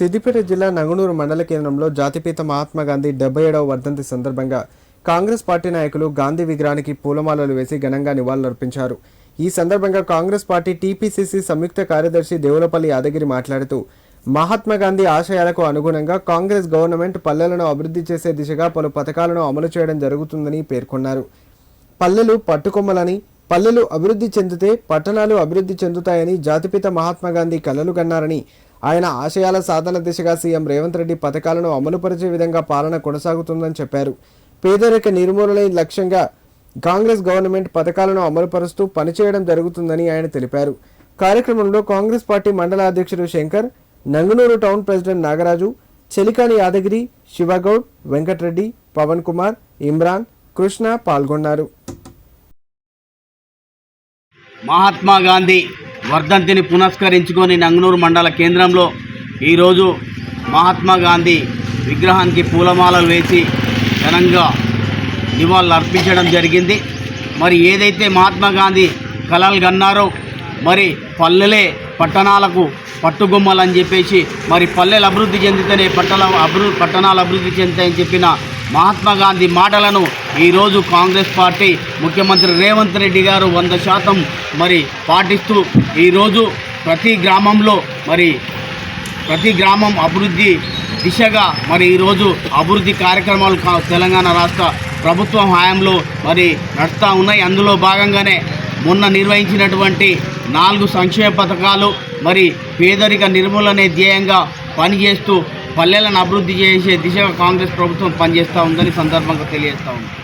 సిద్దిపేట జిల్లా నంగునూరు మండల కేంద్రంలో జాతిపిత మహాత్మా గాంధీ డెబ్బై ఏడవ వర్ధంతి సందర్భంగా కాంగ్రెస్ పార్టీ నాయకులు గాంధీ విగ్రహానికి పూలమాలలు వేసి ఘనంగా నివాళులర్పించారు. ఈ సందర్భంగా కాంగ్రెస్ పార్టీ టీపీసీసీ సంయుక్త కార్యదర్శి దేవులపల్లి యాదగిరి మాట్లాడుతూ మహాత్మా గాంధీ ఆశయాలకు అనుగుణంగా కాంగ్రెస్ గవర్నమెంట్ పల్లెలను అభివృద్ధి చేసే దిశగా పలు పథకాలను అమలు చేయడం జరుగుతుందని పేర్కొన్నారు. పల్లెలు పట్టుకొమ్మలని పల్లెలు అభివృద్ధి చెందితే పట్టణాలు అభివృద్ధి చెందుతాయని జాతిపిత మహాత్మా గాంధీ కలలు కన్నారని ఆయన ఆశయాల సాధన దిశగా సీఎం రేవంత్ రెడ్డి పథకాలను అమలుపరిచే విధంగా పాలన కొనసాగుతుందని చెప్పారు. పేదరిక నిర్మూలన లక్ష్యంగా కాంగ్రెస్ గవర్నమెంట్ పథకాలను అమలుపరుస్తూ పనిచేయడం జరుగుతుందని ఆయన తెలిపారు. కార్యక్రమంలో కాంగ్రెస్ పార్టీ మండల అధ్యక్షుడు శంకర్ నంగునూరు టౌన్ ప్రెసిడెంట్ నాగరాజు చెలికాని యాదగిరి శివగౌడ్ వెంకటరెడ్డి పవన్ కుమార్ ఇమ్రాన్ కృష్ణ పాల్గొన్నారు. మహాత్మా గాంధీ వర్ధంతిని పునస్కరించుకొని నంగనూరు మండల కేంద్రంలో ఈరోజు మహాత్మా గాంధీ విగ్రహానికి పూలమాలలు వేసి ఘనంగా నివాళులు అర్పించడం జరిగింది. మరి ఏదైతే మహాత్మా గాంధీ కలలు కన్నారో మరి పల్లెలే పట్టణాలకు పట్టుగొమ్మలని చెప్పేసి మరి పల్లెలు అభివృద్ధి చెందితేనే పట్టణ అభివృద్ధి పట్టణాలు అభివృద్ధి చెందుతాయని చెప్పిన మహాత్మా గాంధీ మాటలను ఈరోజు కాంగ్రెస్ పార్టీ ముఖ్యమంత్రి రేవంత్ రెడ్డి గారు వంద శాతం మరి పాటిస్తూ ఈరోజు ప్రతి గ్రామంలో మరి ప్రతి గ్రామం అభివృద్ధి దిశగా మరి ఈరోజు అభివృద్ధి కార్యక్రమాలు కా- తెలంగాణ రాష్ట్ర ప్రభుత్వం హయాంలో మరి నడుస్తూ ఉన్నాయి. అందులో భాగంగానే మొన్న నిర్వహించినటువంటి నాలుగు సంక్షేమ పథకాలు మరి పేదరిక నిర్మూలనే ధ్యేయంగా పనిచేస్తూ పల్లెలను అభివృద్ధి చేసే దిశగా కాంగ్రెస్ ప్రభుత్వం పనిచేస్తూ ఉందని సందర్భంగా తెలియజేస్తూ ఉంది